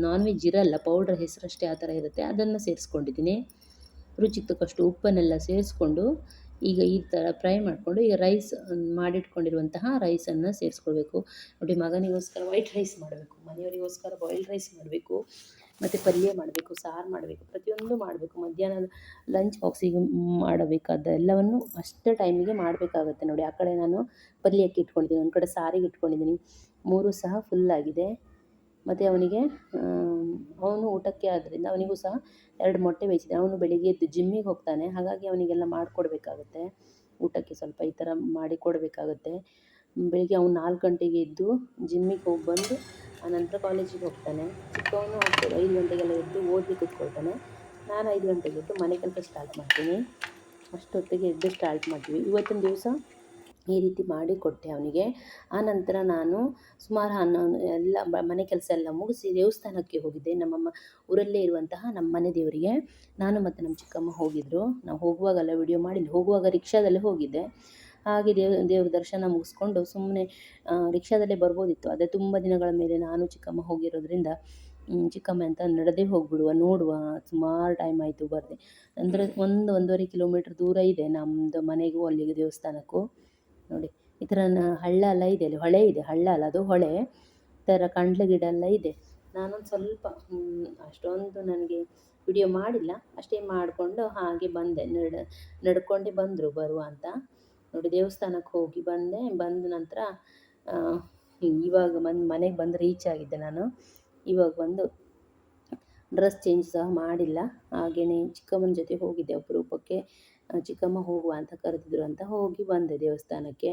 ನಾನ್ ವೆಜ್ ಇರಲ್ಲ. ಪೌಡ್ರ್ ಹೆಸರಷ್ಟೇ ಆ ಥರ ಇರುತ್ತೆ. ಅದನ್ನು ಸೇರಿಸ್ಕೊಂಡಿದ್ದೀನಿ. ರುಚಿಗೆ ತಕ್ಕಷ್ಟು ಉಪ್ಪನ್ನೆಲ್ಲ ಸೇರಿಸ್ಕೊಂಡು ಈಗ ಈ ಥರ ಫ್ರೈ ಮಾಡಿಕೊಂಡು ಈಗ ರೈಸ್ ಮಾಡಿಟ್ಕೊಂಡಿರುವಂತಹ ರೈಸನ್ನು ಸೇರಿಸ್ಕೊಳ್ಬೇಕು. ನೋಡಿ ಮಗನಿಗೋಸ್ಕರ ವೈಟ್ ರೈಸ್ ಮಾಡಬೇಕು, ಮನೆಯವರಿಗೋಸ್ಕರ ಬಾಯ್ಲ್ಡ್ ರೈಸ್ ಮಾಡಬೇಕು, ಮತ್ತು ಪಲ್ಯ ಮಾಡಬೇಕು, ಸಾರು ಮಾಡಬೇಕು, ಪ್ರತಿಯೊಂದು ಮಾಡಬೇಕು. ಮಧ್ಯಾಹ್ನ ಲಂಚ್ ಬಾಕ್ಸಿಗೆ ಮಾಡಬೇಕಾದ ಎಲ್ಲವನ್ನು ಅಷ್ಟೇ ಟೈಮಿಗೆ ಮಾಡಬೇಕಾಗುತ್ತೆ ನೋಡಿ. ಆ ಕಡೆ ನಾನು ಪಲ್ಯಕ್ಕೆ ಇಟ್ಕೊಂಡಿದ್ದೀನಿ, ಒಂದು ಕಡೆ ಸಾರಿಗೆ ಇಟ್ಕೊಂಡಿದ್ದೀನಿ. ಮೂರು ಸಹ ಫುಲ್ಲಾಗಿದೆ ಮತ್ತು ಅವನಿಗೆ ಅವನು ಊಟಕ್ಕೆ ಆದ್ದರಿಂದ ಅವನಿಗೂ ಸಹ ಎರಡು ಮೊಟ್ಟೆ ಬೇಯಿಸಿದೆ. ಅವನು ಬೆಳಿಗ್ಗೆ ಎದ್ದು ಜಿಮ್ಮಿಗೆ ಹೋಗ್ತಾನೆ. ಹಾಗಾಗಿ ಅವನಿಗೆಲ್ಲ ಮಾಡಿಕೊಡ್ಬೇಕಾಗುತ್ತೆ. ಊಟಕ್ಕೆ ಸ್ವಲ್ಪ ಈ ಥರ ಮಾಡಿ ಕೊಡಬೇಕಾಗುತ್ತೆ. ಬೆಳಿಗ್ಗೆ ಅವ್ನು ನಾಲ್ಕು ಗಂಟೆಗೆ ಎದ್ದು ಜಿಮ್ಮಿಗೆ ಹೋಗಿ ಬಂದು, ಆನಂತರ ಕಾಲೇಜಿಗೆ ಹೋಗ್ತಾನೆ. ಚಿಕ್ಕವನು ಹೋಗ್ತಾರೆ ಐದು ಗಂಟೆಗೆಲ್ಲ ಎದ್ದು ಓದಿ ಕೂತ್ಕೊಳ್ತಾನೆ. ನಾನು ಐದು ಗಂಟೆಗೆ ಎದ್ದು ಮನೆ ಕೆಲಸ ಸ್ಟಾರ್ಟ್ ಮಾಡ್ತೀನಿ. ಅಷ್ಟೊತ್ತಿಗೆ ಎದ್ದು ಸ್ಟಾರ್ಟ್ ಮಾಡ್ತೀವಿ. ಇವತ್ತಿನ ದಿವಸ ಈ ರೀತಿ ಮಾಡಿ ಕೊಟ್ಟೆ ಅವನಿಗೆ. ಆನಂತರ ನಾನು ಸುಮಾರು ಹನ್ನೊಂದು ಎಲ್ಲ ಮನೆ ಕೆಲಸ ಎಲ್ಲ ಮುಗಿಸಿ ದೇವಸ್ಥಾನಕ್ಕೆ ಹೋಗಿದ್ದೆ. ನಮ್ಮಮ್ಮ ಊರಲ್ಲೇ ಇರುವಂತಹ ನಮ್ಮ ಮನೆ ದೇವರಿಗೆ. ನಾನು ಮತ್ತು ನಮ್ಮ ಚಿಕ್ಕಮ್ಮ ಹೋಗಿದ್ದರು ನಾವು ಹೋಗುವಾಗೆಲ್ಲ ವಿಡಿಯೋ ಮಾಡಿಲ್ಲ, ಹೋಗುವಾಗ ರಿಕ್ಷಾದಲ್ಲಿ ಹೋಗಿದ್ದೆ. ಹಾಗೆ ದೇವ, ದೇವ್ರ ದರ್ಶನ ಮುಗಿಸ್ಕೊಂಡು ಸುಮ್ಮನೆ ರಿಕ್ಷಾದಲ್ಲೇ ಬರ್ಬೋದಿತ್ತು. ಅದೇ ತುಂಬ ದಿನಗಳ ಮೇಲೆ ನಾನು ಚಿಕ್ಕಮ್ಮ ಹೋಗಿರೋದ್ರಿಂದ ಚಿಕ್ಕಮ್ಮ ಅಂತ ನಡೆದೇ ಹೋಗ್ಬಿಡುವ, ನೋಡುವ, ಸುಮಾರು ಟೈಮ್ ಆಯಿತು ಬರದೆ. ಅಂದರೆ ಒಂದು, ಒಂದೂವರೆ ಕಿಲೋಮೀಟ್ರ್ ದೂರ ಇದೆ ನಮ್ಮದು ಮನೆಗೂ ಅಲ್ಲಿಗೆ ದೇವಸ್ಥಾನಕ್ಕೂ. ನೋಡಿ, ಈ ಥರ ಹಳ್ಳ ಎಲ್ಲ ಇದೆ ಅಲ್ಲಿ, ಹೊಳೆ ಇದೆ, ಹಳ್ಳ ಅಲ್ಲ, ಅದು ಹೊಳೆ. ಈ ಥರ ಕಂಡ್ಲ ಗಿಡ ಎಲ್ಲ ಇದೆ. ನಾನೊಂದು ಸ್ವಲ್ಪ ಅಷ್ಟೊಂದು ನನಗೆ ವಿಡಿಯೋ ಮಾಡಿಲ್ಲ, ಅಷ್ಟೇ ಮಾಡಿಕೊಂಡು ಹಾಗೆ ಬಂದೆ. ನಡ್, ನಡ್ಕೊಂಡೇ ಬಂದರು, ಬರುವ ಅಂತ. ನೋಡಿ, ದೇವಸ್ಥಾನಕ್ಕೆ ಹೋಗಿ ಬಂದೆ, ಬಂದ ನಂತರ ಇವಾಗ ಬಂದು, ಮನೆಗೆ ಬಂದು ರೀಚ್ ಆಗಿದ್ದೆ ನಾನು. ಇವಾಗ ಬಂದು ಡ್ರೆಸ್ ಚೇಂಜ್ ಸಹ ಮಾಡಿಲ್ಲ. ಹಾಗೆಯೇ ಚಿಕ್ಕಮ್ಮನ ಜೊತೆ ಹೋಗಿದ್ದೆ ಅಪರೂಪಕ್ಕೆ ಚಿಕ್ಕಮ್ಮ ಹೋಗುವ ಅಂತ ಕರೆದಿದ್ರು ಅಂತ ಹೋಗಿ ಬಂದೆ ದೇವಸ್ಥಾನಕ್ಕೆ.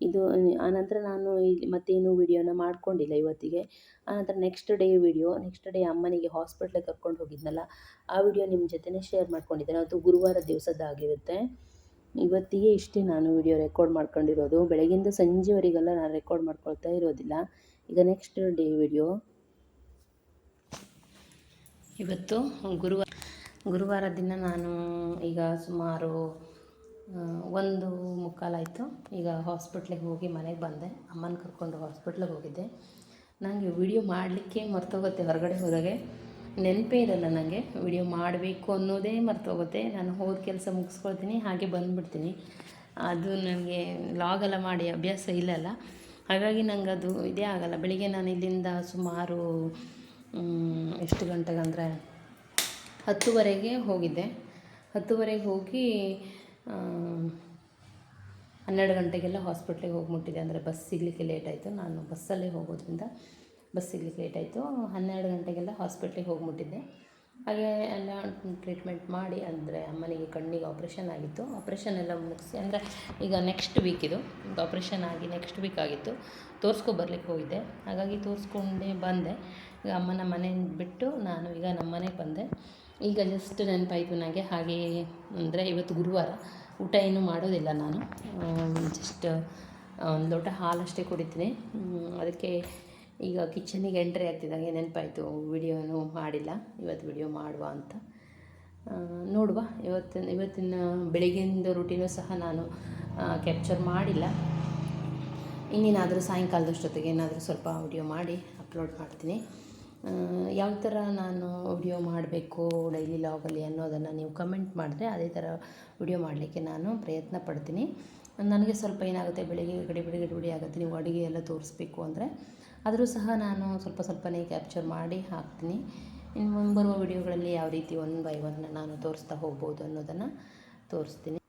ಇದು ಆನಂತರ ನಾನು ಇಲ್ಲಿ ಮತ್ತೇನು ವಿಡಿಯೋನ ಮಾಡ್ಕೊಂಡಿಲ್ಲ ಇವತ್ತಿಗೆ. ಆನಂತರ next day video next day ಅಮ್ಮನಿಗೆ ಹಾಸ್ಪಿಟ್ಲಿಗೆ ಕರ್ಕೊಂಡು ಹೋಗಿದ್ನಲ್ಲ, ಆ ವಿಡಿಯೋ ನಿಮ್ಮ ಜೊತೆನೇ ಶೇರ್ ಮಾಡ್ಕೊಂಡಿದ್ದೇನೆ. ಅದು ಗುರುವಾರ ದಿವಸದ್ದಾಗಿರುತ್ತೆ. ಇವತ್ತಿಗೆ ಇಷ್ಟೇ ನಾನು ವಿಡಿಯೋ ರೆಕಾರ್ಡ್ ಮಾಡ್ಕೊಂಡಿರೋದು. ಬೆಳಗಿಂದ ಸಂಜೆವರೆಗೆಲ್ಲ ನಾನು ರೆಕಾರ್ಡ್ ಮಾಡ್ಕೊಳ್ತಾ ಇರೋದಿಲ್ಲ. ಈಗ ನೆಕ್ಸ್ಟ್ ಡೇ ವಿಡಿಯೋ ಇವತ್ತು ಗುರುವಾರ ಗುರುವಾರ ದಿನ ನಾನು ಈಗ ಸುಮಾರು ಒಂದು ಮುಕ್ಕಾಲಾಯಿತು ಈಗ ಹಾಸ್ಪಿಟ್ಲಿಗೆ ಹೋಗಿ ಮನೆಗೆ ಬಂದೆ. ಅಮ್ಮನ ಕರ್ಕೊಂಡು ಹಾಸ್ಪಿಟ್ಲಿಗೆ ಹೋಗಿದ್ದೆ. ನನಗೆ ವಿಡಿಯೋ ಮಾಡಲಿಕ್ಕೆ ಮರ್ತೋಗುತ್ತೆ ಹೊರಗಡೆ ಹೋದಾಗೆ ನೆನಪೇ ಇರಲ್ಲ ನನಗೆ ವಿಡಿಯೋ ಮಾಡಬೇಕು ಅನ್ನೋದೇ ಮರ್ತೋಗುತ್ತೆ. ನಾನು ಹೋದ ಕೆಲಸ ಮುಗಿಸ್ಕೊಳ್ತೀನಿ, ಹಾಗೆ ಬಂದುಬಿಡ್ತೀನಿ. ಅದು ನನಗೆ ಲಾಗೆಲ್ಲ ಮಾಡಿ ಅಭ್ಯಾಸ ಇಲ್ಲಲ್ಲ. ಹಾಗಾಗಿ ನಂಗೆ ಅದು ಇದೇ ಆಗಲ್ಲ. ಬೆಳಿಗ್ಗೆ ನಾನು ಇಲ್ಲಿಂದ ಸುಮಾರು ಎಷ್ಟು ಗಂಟೆಗೆ ಅಂದರೆ ಹತ್ತುವರೆಗೆ ಹೋಗಿದ್ದೆ. ಹತ್ತುವರೆಗೆ ಹೋಗಿ ಹನ್ನೆರಡು ಗಂಟೆಗೆಲ್ಲ ಹಾಸ್ಪಿಟ್ಲಿಗೆ ಹೋಗಿ ಮುಟ್ಟಿದೆ ಅಂದರೆ ಬಸ್ ಸಿಗಲಿಕ್ಕೆ ಲೇಟ್ ಆಯಿತು. ನಾನು ಬಸ್ಸಲ್ಲೇ ಹೋಗೋದ್ರಿಂದ ಬಸ್ ಸಿಗಲಿಕ್ಕೆ ಲೇಟ್ ಆಯಿತು. ಹನ್ನೆರಡು ಗಂಟೆಗೆಲ್ಲ ಹಾಸ್ಪಿಟ್ಲಿಗೆ ಹೋಗಿ ಮುಟ್ಟಿದ್ದೆ ಹಾಗೆ ಎಲ್ಲ ಟ್ರೀಟ್ಮೆಂಟ್ ಮಾಡಿ, ಅಂದರೆ ಅಮ್ಮನಿಗೆ ಕಣ್ಣಿಗೆ ಆಪ್ರೇಷನ್ ಆಗಿತ್ತು. ಆಪ್ರೇಷನ್ ಎಲ್ಲ ಮುಗಿಸಿ, ಅಂದರೆ ಈಗ ನೆಕ್ಸ್ಟ್ ವೀಕ್ ಇದು. ಆಪ್ರೇಷನ್ ಆಗಿ ನೆಕ್ಸ್ಟ್ ವೀಕ್ ಆಗಿತ್ತು. ತೋರಿಸ್ಕೊ ಬರಲಿಕ್ಕೆ ಹೋಗಿದ್ದೆ. ಹಾಗಾಗಿ ತೋರಿಸ್ಕೊಂಡೇ ಬಂದೆ. ಈಗ ಅಮ್ಮನ ಮನೆ ಬಿಟ್ಟು ನಾನು ಈಗ ನಮ್ಮ ಮನೆಗೆ ಬಂದೆ. ಈಗ ಜಸ್ಟ್ ನೆನಪಾಯಿತು ನನಗೆ ಹಾಗೆ ಅಂದರೆ ಇವತ್ತು ಗುರುವಾರ ಊಟ ಏನೂ ಮಾಡೋದಿಲ್ಲ ನಾನು. ಜಸ್ಟ್ ಒಂದು ಲೋಟ ಹಾಲಷ್ಟೇ ಕುಡಿತೀನಿ. ಅದಕ್ಕೆ ಈಗ ಕಿಚನಿಗೆ ಎಂಟ್ರಿ ಆಗ್ತಿದ್ದಂಗೆ ನೆನಪಾಯಿತು ವಿಡಿಯೋನೂ ಮಾಡಿಲ್ಲ. ಇವತ್ತು ವಿಡಿಯೋ ಮಾಡುವ ಅಂತ. ನೋಡುವ. ಇವತ್ತಿನ ಇವತ್ತಿನ ಬೆಳಿಗ್ಗೆಂದು ರೂಟೀನು ಸಹ ನಾನು ಕ್ಯಾಪ್ಚರ್ ಮಾಡಿಲ್ಲ. ಇನ್ನೇನಾದರೂ ಸಾಯಂಕಾಲದಷ್ಟೊತ್ತಿಗೆ ಏನಾದರೂ ಸ್ವಲ್ಪ ವಿಡಿಯೋ ಮಾಡಿ ಅಪ್ಲೋಡ್ ಮಾಡ್ತೀನಿ. ಯಾವ ಥರ ನಾನು ವಿಡಿಯೋ ಮಾಡಬೇಕು ಡೈಲಿ ಲಾಗಲ್ಲಿ ಅನ್ನೋದನ್ನು ನೀವು ಕಮೆಂಟ್ ಮಾಡಿದ್ರೆ ಅದೇ ಥರ ವಿಡಿಯೋ ಮಾಡಲಿಕ್ಕೆ ನಾನು ಪ್ರಯತ್ನ ಪಡ್ತೀನಿ. ನನಗೆ ಸ್ವಲ್ಪ ಏನಾಗುತ್ತೆ, ಬೆಳಿಗ್ಗೆ ಗಡಿಬಿಡಿ ಗಡಿಬಿಡಿ ಆಗುತ್ತೆ, ನೀವು ಅಡುಗೆ ಎಲ್ಲ ತೋರಿಸ್ಬೇಕು ಅಂದರೆ ಆದರೂ ಸಹ ನಾನು ಸ್ವಲ್ಪ ಸ್ವಲ್ಪನೇ ಕ್ಯಾಪ್ಚರ್ ಮಾಡಿ ಹಾಕ್ತೀನಿ. ಇನ್ನು ಮುಂಬರುವ ವಿಡಿಯೋಗಳಲ್ಲಿ ಯಾವ ರೀತಿ ಒನ್ ಬೈ ಒನ್ ನಾನು ತೋರಿಸ್ತಾ ಹೋಗ್ಬೋದು ಅನ್ನೋದನ್ನು ತೋರಿಸ್ತೀನಿ.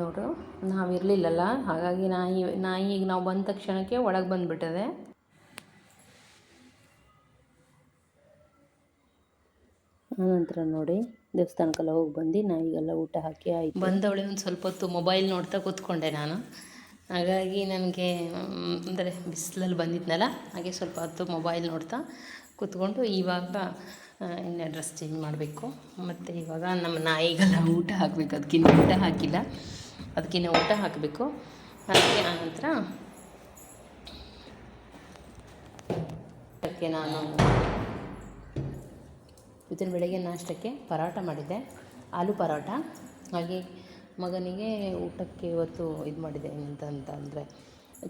ನೋಡು ನಾವು ಇರಲಿಲ್ಲಲ್ಲ ಹಾಗಾಗಿ ನಾಯಿ ನಾಯಿ ಈಗ ನಾವು ಬಂದ ತಕ್ಷಣಕ್ಕೆ ಒಳಗೆ ಬಂದುಬಿಟ್ಟದೆ. ಆನಂತರ ನೋಡಿ, ದೇವಸ್ಥಾನಕ್ಕೆಲ್ಲ ಹೋಗಿ ಬಂದು ನಾಯಿಗೆಲ್ಲ ಊಟ ಹಾಕಿ ಆಯಿತು. ಬಂದವಳೆ ಒಂದು ಸ್ವಲ್ಪ ಹೊತ್ತು ಮೊಬೈಲ್ ನೋಡ್ತಾ ಕೂತ್ಕೊಂಡೆ ನಾನು. ಹಾಗಾಗಿ ನನಗೆ ಅಂದರೆ ಬಿಸಿಲಲ್ಲಿ ಬಂದಿದ್ನಲ್ಲ, ಹಾಗೆ ಸ್ವಲ್ಪ ಹೊತ್ತು ಮೊಬೈಲ್ ನೋಡ್ತಾ ಕೂತ್ಕೊಂಡು ಇವಾಗ ಇನ್ನು ಡ್ರೆಸ್ ಚೇಂಜ್ ಮಾಡಬೇಕು. ಮತ್ತು ಇವಾಗ ನಮ್ಮ ನಾಯಿಗೆಲ್ಲ ಊಟ ಹಾಕಬೇಕು. ಅದಕ್ಕಿಂತ ಊಟ ಹಾಕಿಲ್ಲ. ಅದಕ್ಕಿಂತ ಊಟ ಹಾಕಬೇಕು. ಹಾಗೆ ಆನಂತರ ಅದಕ್ಕೆ ನಾನು ಇವತ್ತಿನ ಬೆಳಗ್ಗೆ ನಾಷ್ಟಕ್ಕೆ ಪರೋಟ ಮಾಡಿದ್ದೆ. ಆಲೂ ಪರೋಟ. ಹಾಗೆ ಮಗನಿಗೆ ಊಟಕ್ಕೆ ಇವತ್ತು ಇದು ಮಾಡಿದೆ ಎಂತ ಅಂತ ಅಂದರೆ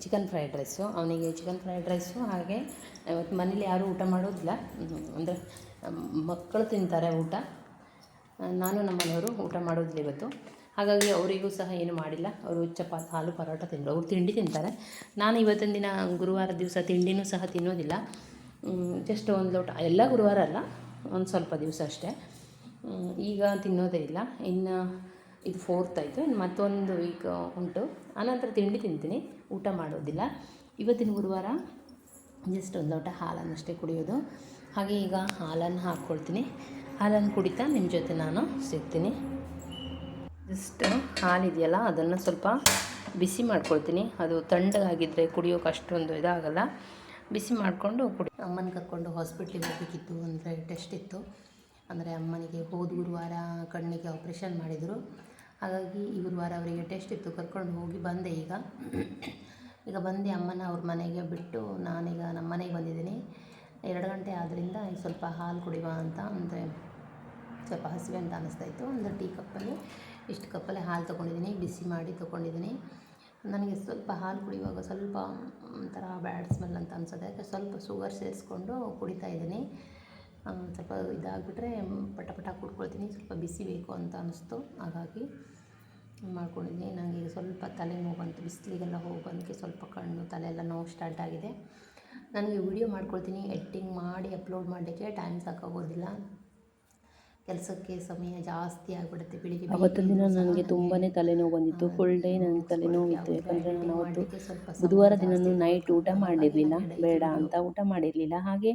ಚಿಕನ್ ಫ್ರೈಡ್ ರೈಸು ಅವನಿಗೆ ಚಿಕನ್ ಫ್ರೈಡ್ ರೈಸು ಹಾಗೆ ಇವತ್ತು ಮನೇಲಿ ಯಾರೂ ಊಟ ಮಾಡೋದಿಲ್ಲ. ಅಂದರೆ ಮಕ್ಕಳು ತಿಂತಾರೆ ಊಟ. ನಾನು ನಮ್ಮ ಮನೆಯವರು ಊಟ ಮಾಡೋದಿಲ್ಲ ಇವತ್ತು. ಹಾಗಾಗಿ ಅವರಿಗೂ ಸಹ ಏನು ಮಾಡಿಲ್ಲ. ಅವರು ಚಪಾತಿ ಹಾಲು ಪರೋಟ ತಿಂದರು. ಅವರು ತಿಂಡಿ ತಿಂತಾರೆ. ನಾನು ಇವತ್ತಿನ ದಿನ ಗುರುವಾರ ದಿವಸ ತಿಂಡಿನೂ ಸಹ ತಿನ್ನೋದಿಲ್ಲ. ಜಸ್ಟ್ ಒಂದು ಲೋಟ. ಎಲ್ಲ ಗುರುವಾರ ಅಲ್ಲ. ಒಂದು ಸ್ವಲ್ಪ ದಿವಸ ಅಷ್ಟೇ. ಈಗ ತಿನ್ನೋದೇ ಇಲ್ಲ. ಇನ್ನು ಇದು ಫೋರ್ತ್ ಆಯಿತು. ಇನ್ನು ಮತ್ತೊಂದು ವೀಕ್ ಉಂಟು. ಆನಂತರ ತಿಂಡಿ ತಿಂತೀನಿ. ಊಟ ಮಾಡೋದಿಲ್ಲ. ಇವತ್ತಿನ ಗುರುವಾರ ಜಸ್ಟ್ ಒಂದು ಲೋಟ ಹಾಲನ್ನಷ್ಟೇ ಕುಡಿಯೋದು. ಹಾಗೆ ಈಗ ಹಾಲನ್ನು ಹಾಕ್ಕೊಳ್ತೀನಿ ಹಾಲನ್ನು ಕುಡಿತಾ ನಿಮ್ಮ ಜೊತೆ ನಾನು ಸಿಗ್ತೀನಿ ಜಸ್ಟ್ ಹಾಲಿದೆಯಲ್ಲ, ಅದನ್ನು ಸ್ವಲ್ಪ ಬಿಸಿ ಮಾಡ್ಕೊಳ್ತೀನಿ. ಅದು ತಣ್ಣಗಾಗಿದ್ದರೆ ಕುಡಿಯೋಕೆ ಅಷ್ಟೊಂದು ಇದಾಗಲ್ಲ. ಬಿಸಿ ಮಾಡಿಕೊಂಡು ಕುಡಿ. ಅಮ್ಮನ ಕರ್ಕೊಂಡು ಹಾಸ್ಪಿಟ್ಲಿಗೆ ಹೋಗಬೇಕಿತ್ತು ಅಂದರೆ ಟೆಸ್ಟ್ ಇತ್ತು. ಅಂದರೆ ಅಮ್ಮನಿಗೆ ಹೋದ ಗುರುವಾರ ಕಣ್ಣಿಗೆ ಆಪ್ರೇಷನ್ ಮಾಡಿದರು. ಹಾಗಾಗಿ ಈ ಗುರುವಾರ ಅವರಿಗೆ ಟೆಸ್ಟ್ ಇತ್ತು. ಕರ್ಕೊಂಡು ಹೋಗಿ ಬಂದೆ ಈಗ. ಈಗ ಬಂದು ಅಮ್ಮನ ಅವ್ರ ಮನೆಗೆ ಬಿಟ್ಟು ನಾನೀಗ ನಮ್ಮ ಮನೆಗೆ ಬಂದಿದ್ದೀನಿ. ಎರಡು ಗಂಟೆ ಆದ್ದರಿಂದ ಸ್ವಲ್ಪ ಹಾಲು ಕುಡಿಯುವ ಅಂತ ಅಂದರೆ ಸ್ವಲ್ಪ ಹಸಿವೆ ಅಂತ ಅನ್ನಿಸ್ತಾ ಅಂದರೆ ಟೀ ಕಪ್ಪಲ್ಲಿ ಇಷ್ಟು ಕಪ್ಪಲ್ಲಿ ಹಾಲು ತೊಗೊಂಡಿದ್ದೀನಿ. ಬಿಸಿ ಮಾಡಿ ತೊಗೊಂಡಿದ್ದೀನಿ. ನನಗೆ ಸ್ವಲ್ಪ ಹಾಲು ಕುಡಿಯುವಾಗ ಸ್ವಲ್ಪ ಒಂಥರ ಬ್ಯಾಡ್ ಸ್ಮೆಲ್ ಅಂತ ಅನಿಸುತ್ತೆ. ಯಾಕೆ ಸ್ವಲ್ಪ ಶುಗರ್ ಸೇರಿಸ್ಕೊಂಡು ಕುಡಿತಾ ಇದ್ದೀನಿ. ಸ್ವಲ್ಪ ಇದಾಗಿಬಿಟ್ರೆ ಪಟ ಪಟ ಕುಡ್ಕೊಳ್ತೀನಿ. ಸ್ವಲ್ಪ ಬಿಸಿ ಬೇಕು ಅಂತ ಅನ್ನಿಸ್ತು ಹಾಗಾಗಿ ಮಾಡ್ಕೊಂಡಿದ್ದೀನಿ. ನನಗೆ ಸ್ವಲ್ಪ ತಲೆನೋವು ಬಂತು. ಬಿಸಿಲಿಗೆಲ್ಲ ಹೋಗಿ ಬಂದಕ್ಕೆ ಸ್ವಲ್ಪ ಕಣ್ಣು, ತಲೆ ಎಲ್ಲ ನೋವು ಸ್ಟಾರ್ಟ್ ಆಗಿದೆ. ನನಗೆ ವಿಡಿಯೋ ಮಾಡ್ಕೊಳ್ತೀನಿ. ಎಡಿಟಿಂಗ್ ಮಾಡಿ ಅಪ್ಲೋಡ್ ಮಾಡಲಿಕ್ಕೆ ಟೈಮ್ ಸಾಕಾಗೋದಿಲ್ಲ. ಕೆಲಸಕ್ಕೆ ಸಮಯ ಜಾಸ್ತಿ ಆಗಿಬಿಡುತ್ತೆ ಬೆಳಿಗ್ಗೆ ಅವತ್ತಿನ ದಿನ ನನಗೆ ತುಂಬಾ ತಲೆನೋವು ಬಂದಿತ್ತು ಫುಲ್ ಡೇ ನನಗೆ ತಲೆನೋವು ಇತ್ತು. ಯಾಕಂದರೆ ನಾನು ಅವತ್ತು ಬುಧವಾರ ದಿನವೂ ನೈಟ್ ಊಟ ಮಾಡಿರಲಿಲ್ಲ. ಬೇಡ ಅಂತ ಊಟ ಮಾಡಿರಲಿಲ್ಲ. ಹಾಗೆ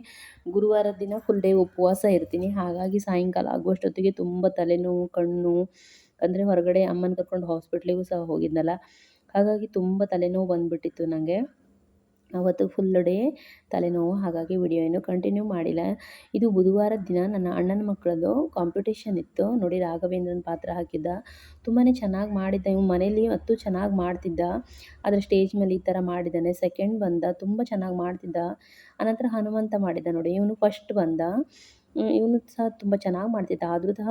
ಗುರುವಾರ ದಿನ ಫುಲ್ ಡೇ ಉಪವಾಸ ಇರ್ತೀನಿ. ಹಾಗಾಗಿ ಸಾಯಂಕಾಲ ಆಗುವಷ್ಟೊತ್ತಿಗೆ ತುಂಬ ತಲೆನೋವು ಕಣ್ಣು ಅಂದರೆ ಹೊರಗಡೆ ಅಮ್ಮನ ಕರ್ಕೊಂಡು ಹಾಸ್ಪಿಟ್ಲಿಗೂ ಸಹ ಹೋಗಿದ್ನಲ್ಲ. ಹಾಗಾಗಿ ತುಂಬ ತಲೆನೋವು ಬಂದುಬಿಟ್ಟಿತ್ತು ನನಗೆ ಅವತ್ತು ಫುಲ್ ಡೇ ತಲೆನೋವು, ಹಾಗಾಗಿ ವಿಡಿಯೋ ಏನು ಕಂಟಿನ್ಯೂ ಮಾಡಿಲ್ಲ. ಇದು ಬುಧವಾರ ದಿನ ನನ್ನ ಅಣ್ಣನ ಮಕ್ಕಳದು ಕಾಂಪಿಟೇಷನ್ ಇತ್ತು. ನೋಡಿ ರಾಘವೇಂದ್ರನ ಪಾತ್ರ ಹಾಕಿದ್ದ. ತುಂಬಾ ಚೆನ್ನಾಗಿ ಮಾಡಿದ್ದ. ಇವ್ ಮನೇಲಿ ಅತ್ತು ಚೆನ್ನಾಗಿ ಮಾಡ್ತಿದ್ದ. ಆದರೆ ಸ್ಟೇಜ್ ಮೇಲೆ ಈ ಥರ ಮಾಡಿದ್ದಾನೆ. ಸೆಕೆಂಡ್ ಬಂದ, ತುಂಬ ಚೆನ್ನಾಗಿ ಮಾಡ್ತಿದ್ದ. ಅನಂತರ ಹನುಮಂತ ಮಾಡಿದ್ದ ನೋಡಿ. ಇವನು ಫಸ್ಟ್ ಬಂದ. ಇವನು ಸಹ ತುಂಬ ಚೆನ್ನಾಗಿ ಮಾಡ್ತಿದ್ದ. ಆದರೂ ಸಹ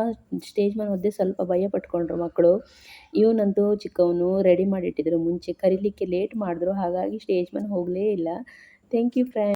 ಸ್ಟೇಜ್ ಮೇಲೆ ಹೋದೆ ಸ್ವಲ್ಪ ಭಯ ಪಟ್ಕೊಂಡ್ರು ಮಕ್ಕಳು ಇವನಂತೂ ಚಿಕ್ಕವನು ರೆಡಿ ಮಾಡಿಟ್ಟಿದ್ರು. ಮುಂಚೆ ಕರೀಲಿಕ್ಕೆ ಲೇಟ್ ಮಾಡಿದ್ರು. ಹಾಗಾಗಿ ಸ್ಟೇಜ್ ಮೇಲೆ ಹೋಗಲೇ ಇಲ್ಲ. Thank you friend